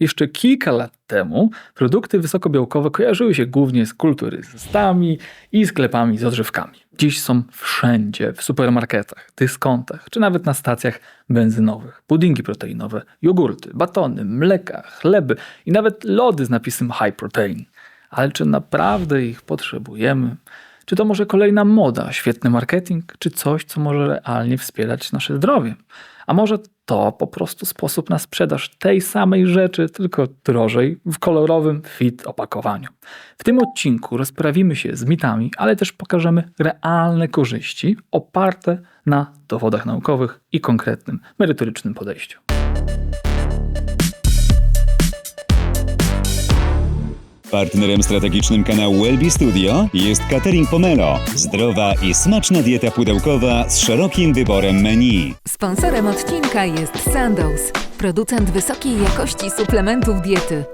Jeszcze kilka lat temu produkty wysokobiałkowe kojarzyły się głównie z kulturystami i sklepami z odżywkami. Dziś są wszędzie, w supermarketach, dyskontach, czy nawet na stacjach benzynowych. Puddingi proteinowe, jogurty, batony, mleka, chleby i nawet lody z napisem high protein. Ale czy naprawdę ich potrzebujemy? Czy to może kolejna moda, świetny marketing, czy coś, co może realnie wspierać nasze zdrowie? A może to po prostu sposób na sprzedaż tej samej rzeczy, tylko drożej, w kolorowym fit opakowaniu. W tym odcinku rozprawimy się z mitami, ale też pokażemy realne korzyści oparte na dowodach naukowych i konkretnym, merytorycznym podejściu. Partnerem strategicznym kanału Wellbe Studio jest Catering Pomelo. Zdrowa i smaczna dieta pudełkowa z szerokim wyborem menu. Sponsorem odcinka jest Sandoz, producent wysokiej jakości suplementów diety.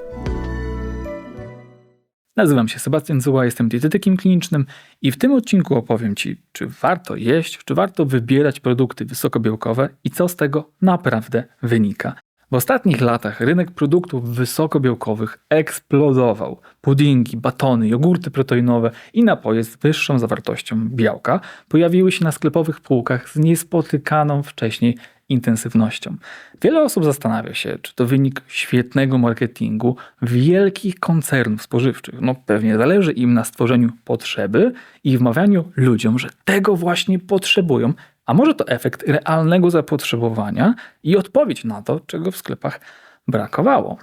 Nazywam się Sebastian Zuła, jestem dietetykiem klinicznym i w tym odcinku opowiem Ci, czy warto jeść, czy warto wybierać produkty wysokobiałkowe i co z tego naprawdę wynika. W ostatnich latach rynek produktów wysokobiałkowych eksplodował. Puddingi, batony, jogurty proteinowe i napoje z wyższą zawartością białka pojawiły się na sklepowych półkach z niespotykaną wcześniej intensywnością. Wiele osób zastanawia się, czy to wynik świetnego marketingu wielkich koncernów spożywczych. No pewnie zależy im na stworzeniu potrzeby i wmawianiu ludziom, że tego właśnie potrzebują, a może to efekt realnego zapotrzebowania i odpowiedź na to, czego w sklepach brakowało.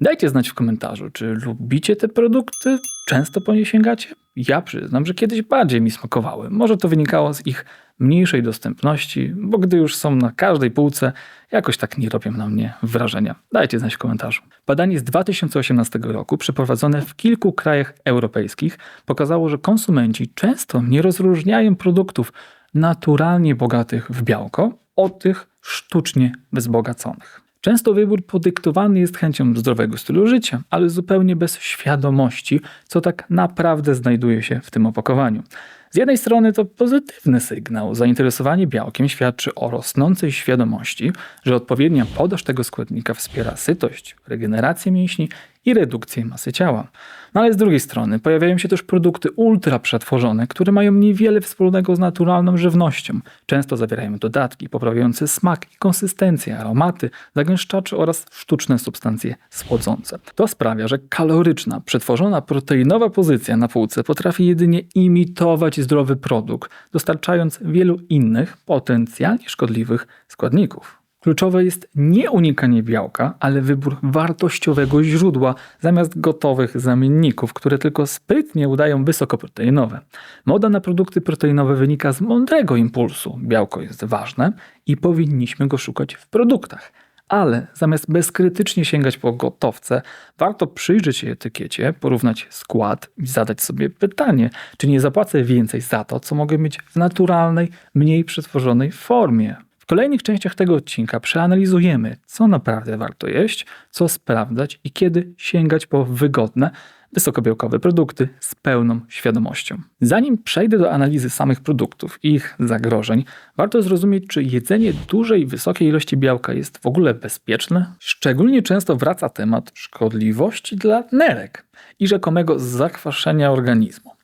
Dajcie znać w komentarzu, czy lubicie te produkty, często po nie sięgacie? Ja przyznam, że kiedyś bardziej mi smakowały. Może to wynikało z ich mniejszej dostępności, bo gdy już są na każdej półce, jakoś tak nie robią na mnie wrażenia. Dajcie znać w komentarzu. Badanie z 2018 roku, przeprowadzone w kilku krajach europejskich, pokazało, że konsumenci często nie rozróżniają produktów naturalnie bogatych w białko od tych sztucznie wzbogaconych. Często wybór podyktowany jest chęcią zdrowego stylu życia, ale zupełnie bez świadomości, co tak naprawdę znajduje się w tym opakowaniu. Z jednej strony to pozytywny sygnał. Zainteresowanie białkiem świadczy o rosnącej świadomości, że odpowiednia podaż tego składnika wspiera sytość, regenerację mięśni i redukcję masy ciała. No ale z drugiej strony pojawiają się też produkty ultra przetworzone, które mają niewiele wspólnego z naturalną żywnością. Często zawierają dodatki poprawiające smak i konsystencję, aromaty, zagęszczacze oraz sztuczne substancje słodzące. To sprawia, że kaloryczna, przetworzona proteinowa pozycja na półce potrafi jedynie imitować zdrowy produkt, dostarczając wielu innych potencjalnie szkodliwych składników. Kluczowe jest nie unikanie białka, ale wybór wartościowego źródła zamiast gotowych zamienników, które tylko sprytnie udają wysokoproteinowe. Moda na produkty proteinowe wynika z mądrego impulsu. Białko jest ważne i powinniśmy go szukać w produktach. Ale zamiast bezkrytycznie sięgać po gotowce, warto przyjrzeć się etykiecie, porównać skład i zadać sobie pytanie, czy nie zapłacę więcej za to, co mogę mieć w naturalnej, mniej przetworzonej formie. Kolejnych częściach tego odcinka przeanalizujemy, co naprawdę warto jeść, co sprawdzać i kiedy sięgać po wygodne, wysokobiałkowe produkty z pełną świadomością. Zanim przejdę do analizy samych produktów i ich zagrożeń, warto zrozumieć, czy jedzenie dużej, wysokiej ilości białka jest w ogóle bezpieczne. Szczególnie często wraca temat szkodliwości dla nerek i rzekomego zakwaszenia organizmu.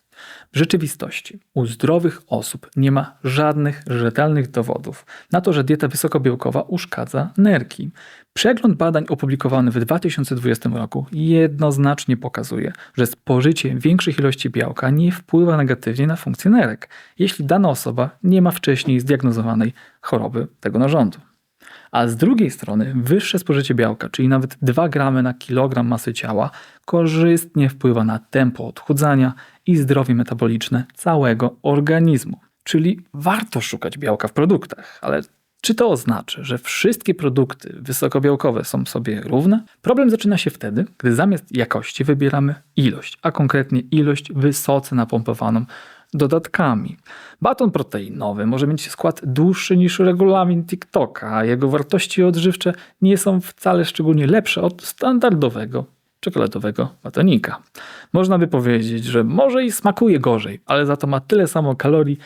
W rzeczywistości u zdrowych osób nie ma żadnych rzetelnych dowodów na to, że dieta wysokobiałkowa uszkadza nerki. Przegląd badań opublikowany w 2020 roku jednoznacznie pokazuje, że spożycie większych ilości białka nie wpływa negatywnie na funkcję nerek, jeśli dana osoba nie ma wcześniej zdiagnozowanej choroby tego narządu. A z drugiej strony wyższe spożycie białka, czyli nawet 2 gramy na kilogram masy ciała, korzystnie wpływa na tempo odchudzania i zdrowie metaboliczne całego organizmu. Czyli warto szukać białka w produktach, ale czy to oznacza, że wszystkie produkty wysokobiałkowe są sobie równe? Problem zaczyna się wtedy, gdy zamiast jakości wybieramy ilość, a konkretnie ilość wysoce napompowaną dodatkami. Baton proteinowy może mieć skład dłuższy niż regulamin TikToka, a jego wartości odżywcze nie są wcale szczególnie lepsze od standardowego czekoladowego batonika. Można by powiedzieć, że może i smakuje gorzej, ale za to ma tyle samo kalorii,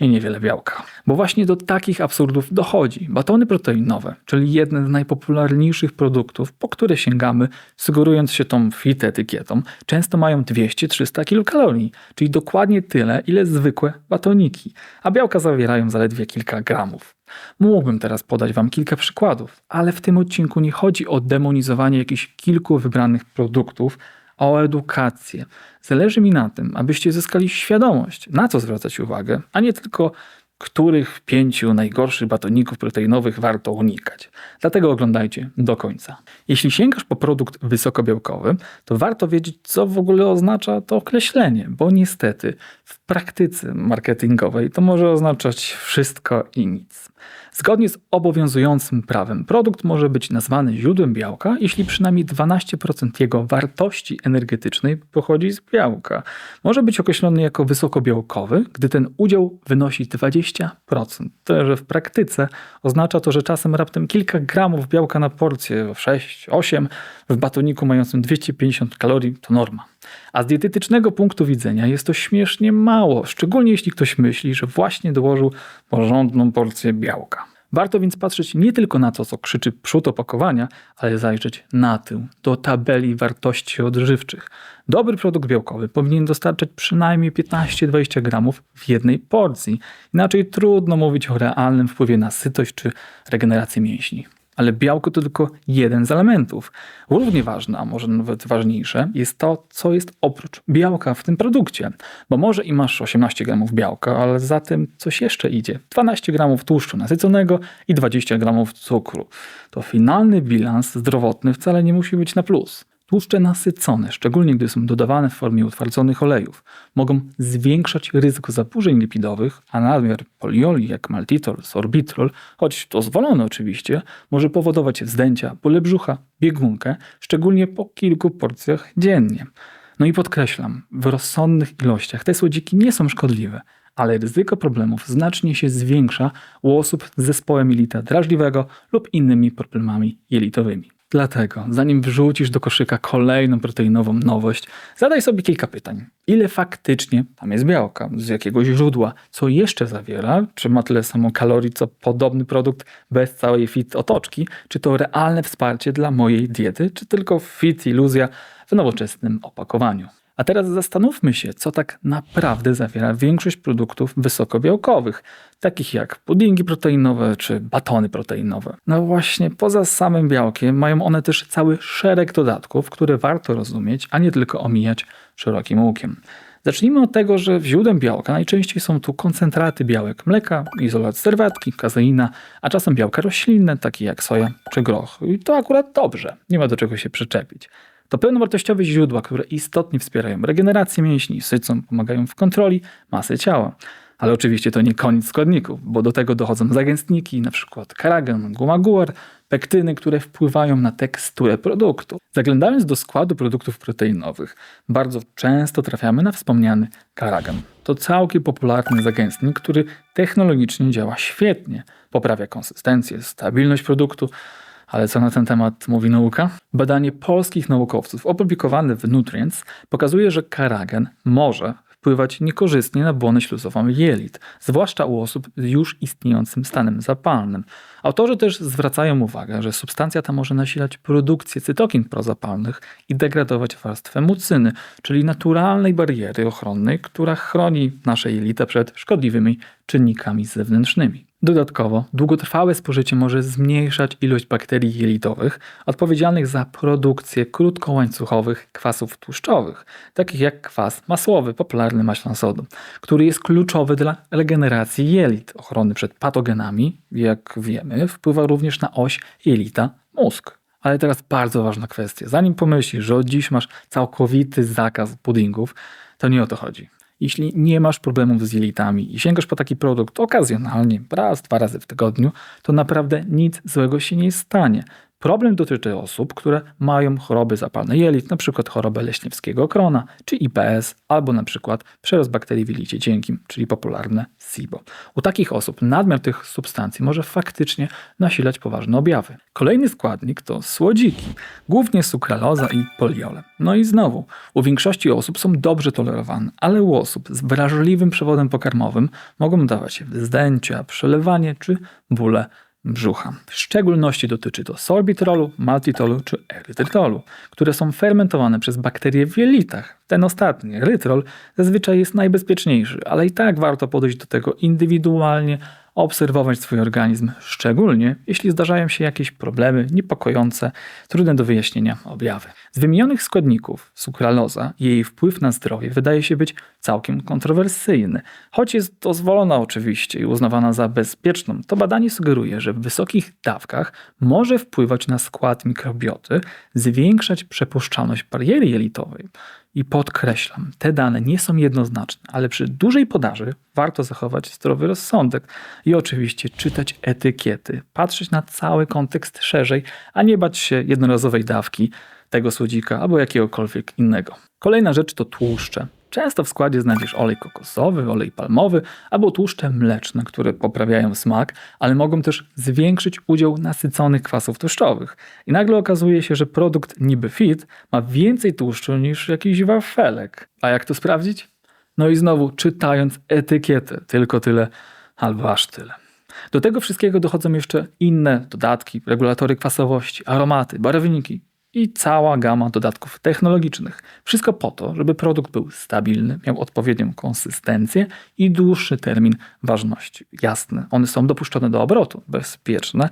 i niewiele białka. Bo właśnie do takich absurdów dochodzi. Batony proteinowe, czyli jedne z najpopularniejszych produktów, po które sięgamy, sugerując się tą fit etykietą, często mają 200-300 kilokalorii, czyli dokładnie tyle, ile zwykłe batoniki, a białka zawierają zaledwie kilka gramów. Mógłbym teraz podać Wam kilka przykładów, ale w tym odcinku nie chodzi o demonizowanie jakichś kilku wybranych produktów, o edukację. Zależy mi na tym, abyście zyskali świadomość, na co zwracać uwagę, a nie tylko których pięciu najgorszych batoników proteinowych warto unikać. Dlatego oglądajcie do końca. Jeśli sięgasz po produkt wysokobiałkowy, to warto wiedzieć, co w ogóle oznacza to określenie, bo niestety w praktyce marketingowej to może oznaczać wszystko i nic. Zgodnie z obowiązującym prawem, produkt może być nazwany źródłem białka, jeśli przynajmniej 12% jego wartości energetycznej pochodzi z białka. Może być określony jako wysokobiałkowy, gdy ten udział wynosi 20%. Tyle, że w praktyce oznacza to, że czasem raptem kilka gramów białka na porcję, 6-8, w batoniku mającym 250 kalorii to norma. A z dietetycznego punktu widzenia jest to śmiesznie mało, szczególnie jeśli ktoś myśli, że właśnie dołożył porządną porcję białka. Warto więc patrzeć nie tylko na to, co krzyczy przód opakowania, ale zajrzeć na tył, do tabeli wartości odżywczych. Dobry produkt białkowy powinien dostarczać przynajmniej 15-20 gramów w jednej porcji. Inaczej trudno mówić o realnym wpływie na sytość czy regenerację mięśni. Ale białko to tylko jeden z elementów. Równie ważne, a może nawet ważniejsze, jest to, co jest oprócz białka w tym produkcie. Bo może i masz 18 gramów białka, ale za tym coś jeszcze idzie. 12 gramów tłuszczu nasyconego i 20 gramów cukru. To finalny bilans zdrowotny wcale nie musi być na plus. Tłuszcze nasycone, szczególnie gdy są dodawane w formie utwardzonych olejów, mogą zwiększać ryzyko zaburzeń lipidowych, a nadmiar polioli jak maltitol, sorbitrol, choć dozwolony oczywiście, może powodować wzdęcia, bóle brzucha, biegunkę, szczególnie po kilku porcjach dziennie. No i podkreślam, w rozsądnych ilościach te słodziki nie są szkodliwe, ale ryzyko problemów znacznie się zwiększa u osób z zespołem jelita drażliwego lub innymi problemami jelitowymi. Dlatego, zanim wrzucisz do koszyka kolejną proteinową nowość, zadaj sobie kilka pytań. Ile faktycznie tam jest białka? Z jakiego źródła? Co jeszcze zawiera? Czy ma tyle samo kalorii, co podobny produkt bez całej fit otoczki? Czy to realne wsparcie dla mojej diety? Czy tylko fit iluzja w nowoczesnym opakowaniu? A teraz zastanówmy się, co tak naprawdę zawiera większość produktów wysokobiałkowych, takich jak puddingi proteinowe czy batony proteinowe. No właśnie, poza samym białkiem mają one też cały szereg dodatków, które warto rozumieć, a nie tylko omijać szerokim łukiem. Zacznijmy od tego, że źródłem białka najczęściej są tu koncentraty białek mleka, izolat serwatki, kazeina, a czasem białka roślinne, takie jak soja czy groch. I to akurat dobrze, nie ma do czego się przyczepić. To pełnowartościowe źródła, które istotnie wspierają regenerację mięśni, sycą, pomagają w kontroli masy ciała. Ale oczywiście to nie koniec składników, bo do tego dochodzą zagęstniki, np. karagen, guma guar, pektyny, które wpływają na teksturę produktu. Zaglądając do składu produktów proteinowych, bardzo często trafiamy na wspomniany karagan. To całkiem popularny zagęstnik, który technologicznie działa świetnie. Poprawia konsystencję, stabilność produktu, ale co na ten temat mówi nauka? Badanie polskich naukowców opublikowane w Nutrients pokazuje, że karagen może wpływać niekorzystnie na błonę śluzową jelit, zwłaszcza u osób z już istniejącym stanem zapalnym. Autorzy też zwracają uwagę, że substancja ta może nasilać produkcję cytokin prozapalnych i degradować warstwę mucyny, czyli naturalnej bariery ochronnej, która chroni nasze jelita przed szkodliwymi czynnikami zewnętrznymi. Dodatkowo, długotrwałe spożycie może zmniejszać ilość bakterii jelitowych odpowiedzialnych za produkcję krótkołańcuchowych kwasów tłuszczowych, takich jak kwas masłowy, popularny maślan sodu, który jest kluczowy dla regeneracji jelit, ochrony przed patogenami, jak wiemy, wpływa również na oś jelita-mózg. Ale teraz bardzo ważna kwestia. Zanim pomyślisz, że od dziś masz całkowity zakaz puddingów, to nie o to chodzi. Jeśli nie masz problemów z jelitami i sięgasz po taki produkt okazjonalnie, raz, dwa razy w tygodniu, to naprawdę nic złego się nie stanie. Problem dotyczy osób, które mają choroby zapalne jelit, np. chorobę leśniewskiego krona, czy IPS, albo np. przerost bakterii w jelicie cienkim, czyli popularne SIBO. U takich osób nadmiar tych substancji może faktycznie nasilać poważne objawy. Kolejny składnik to słodziki, głównie sukraloza i poliole. No i znowu, u większości osób są dobrze tolerowane, ale u osób z wrażliwym przewodem pokarmowym mogą dawać się wzdęcia, przelewanie czy bóle brzucha. W szczególności dotyczy to sorbitrolu, maltitolu czy erytrytolu, które są fermentowane przez bakterie w jelitach. Ten ostatni, erytrol, zazwyczaj jest najbezpieczniejszy, ale i tak warto podejść do tego indywidualnie, obserwować swój organizm, szczególnie jeśli zdarzają się jakieś problemy niepokojące, trudne do wyjaśnienia objawy. Z wymienionych składników sukraloza i jej wpływ na zdrowie wydaje się być całkiem kontrowersyjny. Choć jest dozwolona oczywiście i uznawana za bezpieczną, to badanie sugeruje, że w wysokich dawkach może wpływać na skład mikrobioty, zwiększać przepuszczalność bariery jelitowej. I podkreślam, te dane nie są jednoznaczne, ale przy dużej podaży warto zachować zdrowy rozsądek i oczywiście czytać etykiety, patrzeć na cały kontekst szerzej, a nie bać się jednorazowej dawki tego słodzika albo jakiegokolwiek innego. Kolejna rzecz to tłuszcze. Często w składzie znajdziesz olej kokosowy, olej palmowy albo tłuszcze mleczne, które poprawiają smak, ale mogą też zwiększyć udział nasyconych kwasów tłuszczowych. I nagle okazuje się, że produkt niby fit ma więcej tłuszczu niż jakiś wafelek. A jak to sprawdzić? No i znowu czytając etykietę, tylko tyle albo aż tyle. Do tego wszystkiego dochodzą jeszcze inne dodatki, regulatory kwasowości, aromaty, barwniki i cała gama dodatków technologicznych. Wszystko po to, żeby produkt był stabilny, miał odpowiednią konsystencję i dłuższy termin ważności. Jasne, one są dopuszczone do obrotu, bezpieczne,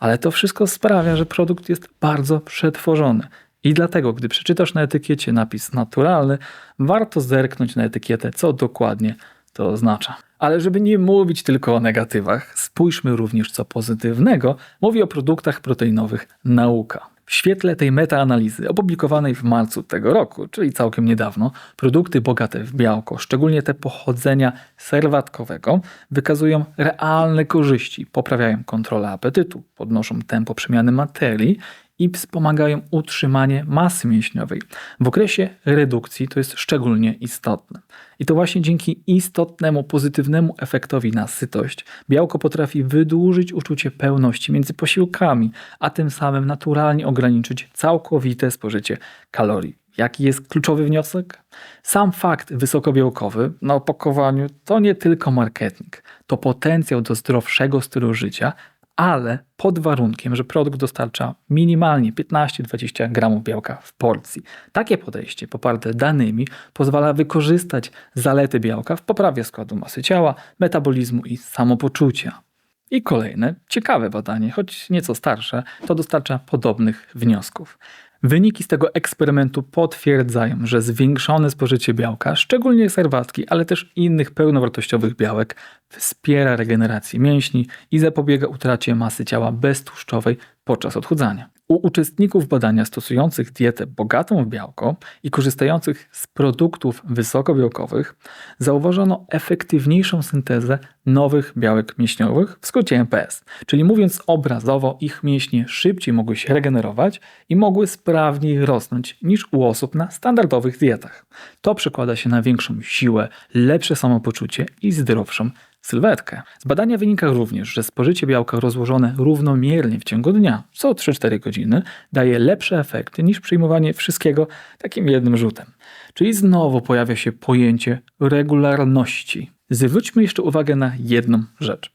ale to wszystko sprawia, że produkt jest bardzo przetworzony. I dlatego, gdy przeczytasz na etykiecie napis naturalny, warto zerknąć na etykietę, co dokładnie to oznacza. Ale żeby nie mówić tylko o negatywach, spójrzmy również co pozytywnego mówi o produktach proteinowych nauka. W świetle tej metaanalizy opublikowanej w marcu tego roku, czyli całkiem niedawno, produkty bogate w białko, szczególnie te pochodzenia serwatkowego, wykazują realne korzyści, poprawiają kontrolę apetytu, podnoszą tempo przemiany materii i wspomagają utrzymanie masy mięśniowej. W okresie redukcji to jest szczególnie istotne. I to właśnie dzięki istotnemu, pozytywnemu efektowi na sytość białko potrafi wydłużyć uczucie pełności między posiłkami, a tym samym naturalnie ograniczyć całkowite spożycie kalorii. Jaki jest kluczowy wniosek? Sam fakt wysokobiałkowy na opakowaniu to nie tylko marketing, to potencjał do zdrowszego stylu życia, ale pod warunkiem, że produkt dostarcza minimalnie 15-20 gramów białka w porcji. Takie podejście, poparte danymi, pozwala wykorzystać zalety białka w poprawie składu masy ciała, metabolizmu i samopoczucia. I kolejne, ciekawe badanie, choć nieco starsze, to dostarcza podobnych wniosków. Wyniki z tego eksperymentu potwierdzają, że zwiększone spożycie białka, szczególnie serwatki, ale też innych pełnowartościowych białek, wspiera regenerację mięśni i zapobiega utracie masy ciała beztłuszczowej podczas odchudzania. U uczestników badania stosujących dietę bogatą w białko i korzystających z produktów wysokobiałkowych zauważono efektywniejszą syntezę nowych białek mięśniowych, w skrócie MPS. Czyli mówiąc obrazowo, ich mięśnie szybciej mogły się regenerować i mogły sprawniej rosnąć niż u osób na standardowych dietach. To przekłada się na większą siłę, lepsze samopoczucie i zdrowszą sylwetkę. Z badania wynika również, że spożycie białka rozłożone równomiernie w ciągu dnia, co 3-4 godziny, daje lepsze efekty niż przyjmowanie wszystkiego takim jednym rzutem. Czyli znowu pojawia się pojęcie regularności. Zwróćmy jeszcze uwagę na jedną rzecz.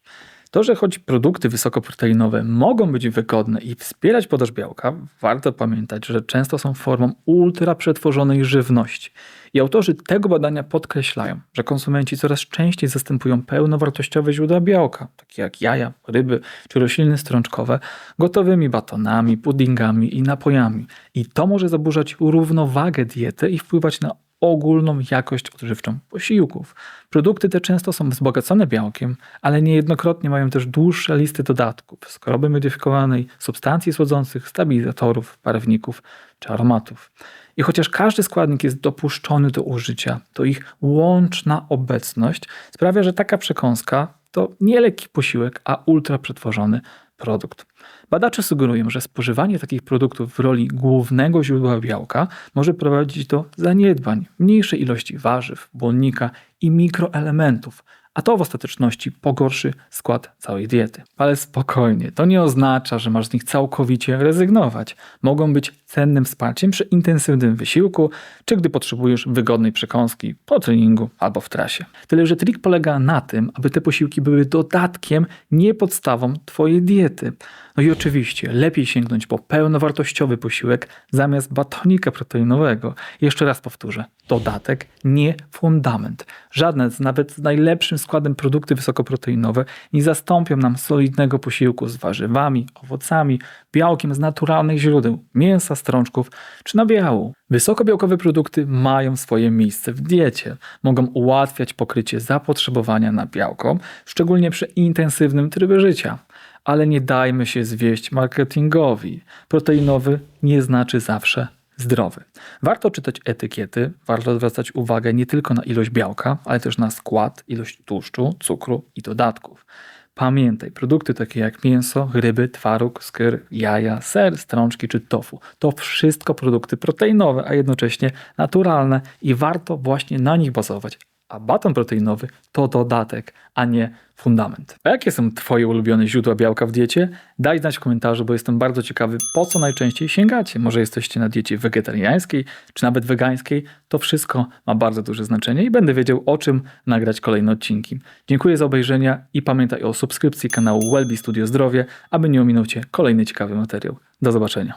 To, że choć produkty wysokoproteinowe mogą być wygodne i wspierać podaż białka, warto pamiętać, że często są formą ultra przetworzonej żywności. I autorzy tego badania podkreślają, że konsumenci coraz częściej zastępują pełnowartościowe źródła białka, takie jak jaja, ryby czy rośliny strączkowe, gotowymi batonami, puddingami i napojami. I to może zaburzać równowagę diety i wpływać na ogólną jakość odżywczą posiłków. Produkty te często są wzbogacone białkiem, ale niejednokrotnie mają też dłuższe listy dodatków, skoroby modyfikowanej, substancji słodzących, stabilizatorów, barwników czy aromatów. I chociaż każdy składnik jest dopuszczony do użycia, to ich łączna obecność sprawia, że taka przekąska to nie lekki posiłek, a ultra przetworzony produkt. Badacze sugerują, że spożywanie takich produktów w roli głównego źródła białka może prowadzić do zaniedbań, mniejszej ilości warzyw, błonnika i mikroelementów, a to w ostateczności pogorszy skład całej diety. Ale spokojnie, to nie oznacza, że masz z nich całkowicie rezygnować. Mogą być cennym wsparciem przy intensywnym wysiłku, czy gdy potrzebujesz wygodnej przekąski po treningu albo w trasie. Tyle, że trik polega na tym, aby te posiłki były dodatkiem, nie podstawą Twojej diety. No i oczywiście lepiej sięgnąć po pełnowartościowy posiłek zamiast batonika proteinowego. Jeszcze raz powtórzę, dodatek, nie fundament. Żadne z nawet z najlepszym składem produkty wysokoproteinowe nie zastąpią nam solidnego posiłku z warzywami, owocami, białkiem z naturalnych źródeł, mięsa, strączków czy nabiału. Wysokobiałkowe produkty mają swoje miejsce w diecie. Mogą ułatwiać pokrycie zapotrzebowania na białko, szczególnie przy intensywnym trybie życia. Ale nie dajmy się zwieść marketingowi. Proteinowy nie znaczy zawsze zdrowy. Warto czytać etykiety, warto zwracać uwagę nie tylko na ilość białka, ale też na skład, ilość tłuszczu, cukru i dodatków. Pamiętaj, produkty takie jak mięso, ryby, twaróg, skyr, jaja, ser, strączki czy tofu to wszystko produkty proteinowe, a jednocześnie naturalne i warto właśnie na nich bazować. A baton proteinowy to dodatek, a nie fundament. A jakie są Twoje ulubione źródła białka w diecie? Daj znać w komentarzu, bo jestem bardzo ciekawy, po co najczęściej sięgacie. Może jesteście na diecie wegetariańskiej, czy nawet wegańskiej. To wszystko ma bardzo duże znaczenie i będę wiedział, o czym nagrać kolejne odcinki. Dziękuję za obejrzenie i pamiętaj o subskrypcji kanału Wellbe Studio Zdrowie, aby nie ominął Cię kolejny ciekawy materiał. Do zobaczenia.